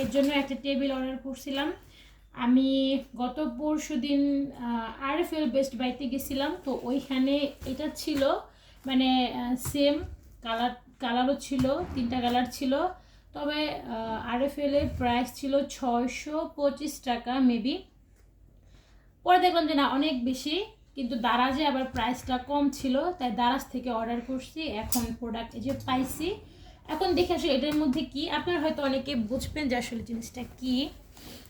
এর জন্য একটা টেবিল অর্ডার করছিলাম। আমি গত পরশু দিন আর এফ এল বেস্ট বাইতে গেছিলাম, তো ওইখানে এটা ছিল মানে সেম কালার কালারও ছিল, তিনটা কালার ছিল, তবে আর এফ এল এর প্রাইস ছিল ছয়শো পঁচিশ টাকা মেবি পরে দেখলাম যে না, অনেক বেশি, কিন্তু দারাজে আবার প্রাইসটা কম ছিল, তাই দারাজ থেকে অর্ডার করছি, এখন প্রোডাক্ট যে পাইছি এখন দেখে আসলে এটার মধ্যে কি? আপনারা হয়তো অনেকে বুঝবেন যে আসলে জিনিসটা কি।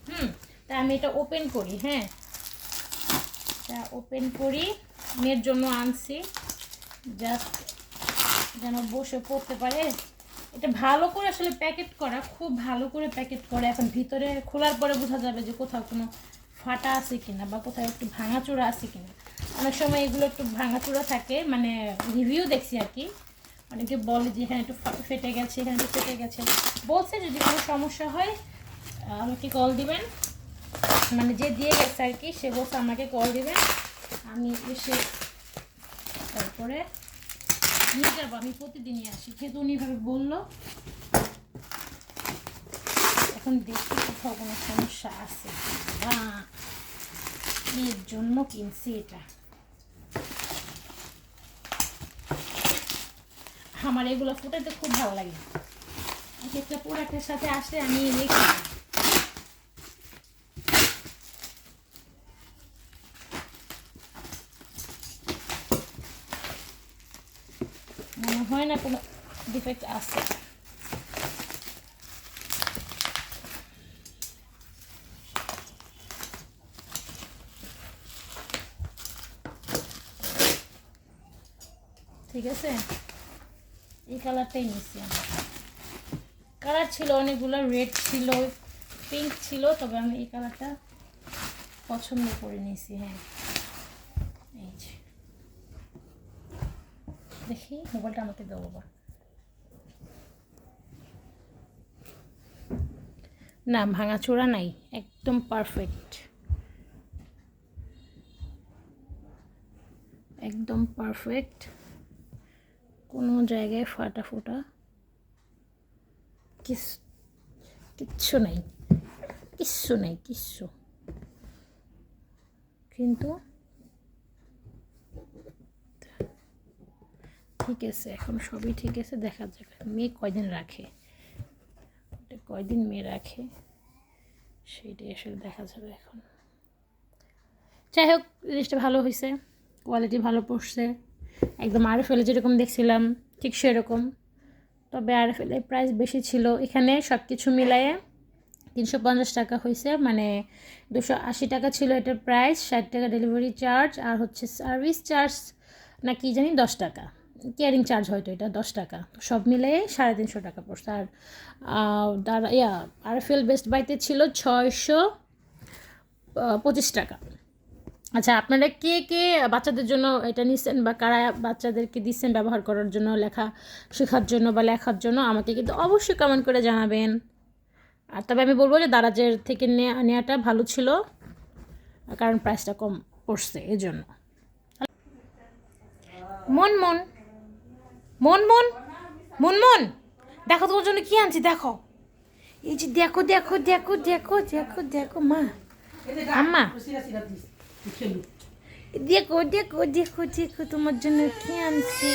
হুম, তা আমি এটা ওপেন করি হ্যাঁ। এটা ওপেন করি, মেয়ের জন্য আনছি। জাস্ট যেন বসে পড়তে পারে। এটা ভালো করে আসলে প্যাকেট করা, খুব ভালো করে প্যাকেট করা। এখন ভিতরে খোলার পরে বোঝা যাবে যে কোথাও কোনো ফাটা আছে কিনা বা কোথাও একটু ভাঙাচোরা আছে কিনা। অনেক সময় এগুলো একটু ভাঙাচোরা থাকে মানে রিভিউ দেখছি আর কি। অনেকে বলে যে এখানে একটু ফা- ফেটে গেছে, এখানে একটু ফেটে গেছে। বলছে, যদি কোনো সমস্যা হয়, আমাকে কল দিবেন। মানে যে দিয়ে গেছে আর কি, সে বলছে, আমাকে কল দিবেন। আমি এসে তারপরে নিয়ে যাব, আমি প্রতিদিনই আসি। যেহেতু উনি এভাবে বলল, এখন দেখি কোথাও কোনো সমস্যা আছে বা এর জন্য কিনছি এটা। আমার এগুলো ফুটাতে খুব ভালো লাগে। এক একটা প্রোডাক্টের সাথে আসে, আমি রেখে মনে হয় না কোনো ডিফেক্ট আছে। ঠিক আছে? এই কালারটাই নিয়েছি আমি। কালার ছিল অনেকগুলো রেড ছিল পিঙ্ক ছিল, তবে আমি এই কালারটা পছন্দ করে নিয়েছি হ্যাঁ। এই যে। দেখি, মোবাইলটা আমাকে দেবো বা না, ভাঙাচোরা নাই, একদম পারফেক্ট একদম পারফেক্ট কোনো জায়গায় ফাটা ফোটা কিস কিচ্ছু নাই। কিচ্ছু নাই, কিচ্ছু। কিন্তু ঠিক আছে, এখন সবই ঠিক আছে, দেখা যাবে। মেয়ে কয়দিন রাখে? কয়দিন মেয়ে রাখে? সেইটাই আসলে দেখা যাবে এখন। যাই হোক, জিনিসটা ভালো হয়েছে কোয়ালিটি ভালো পড়ছে। একদম আর ফেলে যেরকম দেখছিলাম, ঠিক সেরকম। তবে আর ফেলে প্রাইস বেশি ছিল। এখানে সব কিছু মিলায়ে তিনশো পঞ্চাশ টাকা হয়েছে মানে দুশো আশি টাকা ছিল এটার প্রাইস ষাট টাকা ডেলিভারি চার্জ আর হচ্ছে সার্ভিস চার্জ না কি জানি, দশ টাকা। কেয়ারিং চার্জ হয়তো এটা, দশ টাকা। সব মিলিয়ে সাড়ে তিনশো টাকা পড়ছে। আর দাঁড়া, ইয়া, আরএফএল বেস্ট বাইতে ছিল ছয়শো পঁচিশ টাকা। আচ্ছা আপনারা কে কে বাচ্চাদের জন্য এটা নিচ্ছেন বা কারা বাচ্চাদেরকে দিচ্ছেন ব্যবহার করার জন্য, লেখা শেখার জন্য বা লেখার জন্য, আমাকে কিন্তু অবশ্যই কমেন্ট করে জানাবেন। আর তবে আমি বলব যে দারাজের থেকে নেওয়া নেওয়াটা ভালো ছিল, কারণ প্রাইসটা কম পড়ছে এই জন্য মন মন মন মন মন মন দেখো তোমার জন্য কি আনছি, দেখো। এই যে দেখো দেখো দেখো দেখো দেখো দেখো, মা। আম্মা। দেখো দেখো দেখো দেখো তোমার জন্য কি আনছি।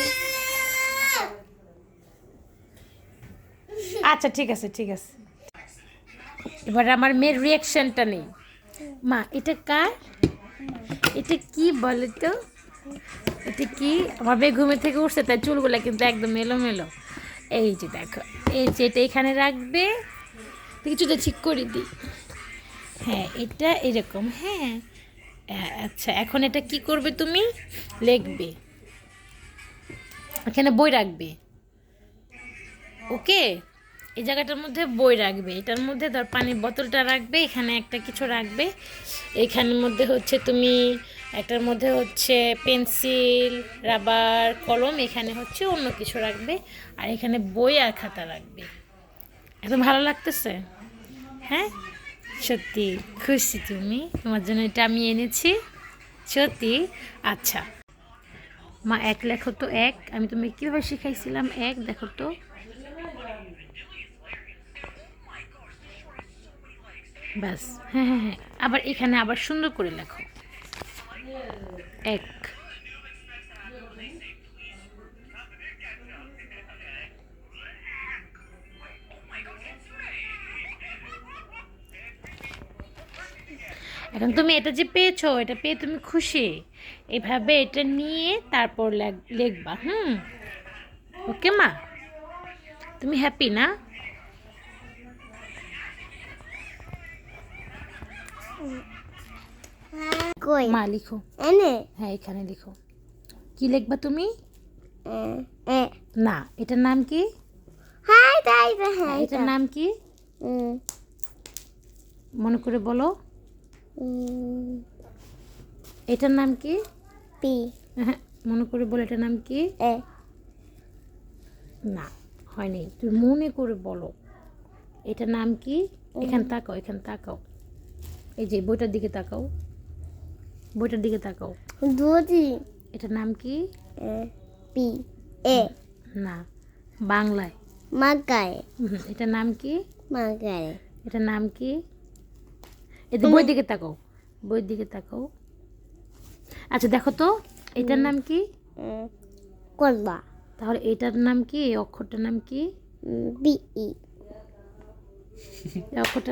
আচ্ছা ঠিক আছে ঠিক আছে। এবার আমার মেয়ের রিয়াকশনটা নেই। মা এটা কার? এটা কি বলো তো? এটা কি? আমার মেয়ে ঘুমে থেকে উঠছে তাই চুলগুলো কিন্তু একদম এলোমেলো। এই যে দেখো এই যে এটা এখানে রাখবে। কিছুটা ঠিক করে দিই। হ্যাঁ এটা এরকম হ্যাঁ হ্যাঁ, আচ্ছা এখন এটা কি করবে তুমি? লিখবে। এখানে বই রাখবে। ওকে? এই জায়গাটার মধ্যে বই রাখবে। এটার মধ্যে ধর পানির বোতলটা রাখবে, এখানে একটা কিছু রাখবে। এখানের মধ্যে হচ্ছে তুমি একটার মধ্যে হচ্ছে পেন্সিল, রাবার, কলম, এখানে হচ্ছে অন্য কিছু রাখবে। আর এখানে বই আর খাতা রাখবে। একদম ভালো লাগতেছে? হ্যাঁ? সত্যি খুশি তুমি। তোমার জন্য এটা আমি এনেছি। সত্যি? আচ্ছা। মা, এক লেখো তো এক। আমি তুমি কীভাবে শিখাইছিলাম এক? দেখো তো। ব্যাস। হ্যাঁ হ্যাঁ হ্যাঁ। আবার এখানে আবার সুন্দর করে লেখো। এক। এখন তুমি এটা যে পেয়েছ এটা পেয়ে তুমি খুশি। এভাবে এটা নিয়ে তারপর লেখ- লিখবা হুম? ওকে মা? তুমি হ্যাপি না? মা লিখো। হ্যাঁ এখানে লিখো। কি লিখবা তুমি? না এটার নাম কি? হাই এটার নাম কি? মনে করে বলো। এটার নাম কি? পি। হ্যাঁ মনে করে বলো এটার নাম কি? এ। না হয়নি। তুমি মনে করে বলো। এটার নাম কি? এখান তাকাও এখান তাকাও। এই যে বইটার দিকে তাকাও। বইটার দিকে তাকাও। দুটি এটার নাম কি? A P A. না বাংলায়। হুম, এটার নাম কি? মাগায়। এটার নাম কি? এদের বই দিকে তাকাও। বইয়ের দিকে তাকাও। আচ্ছা দেখো তো এটার নাম কি? কলবা। তাহলে এটার নাম কি? এই অক্ষরটার নাম কি? বিই ই। অক্ষরটার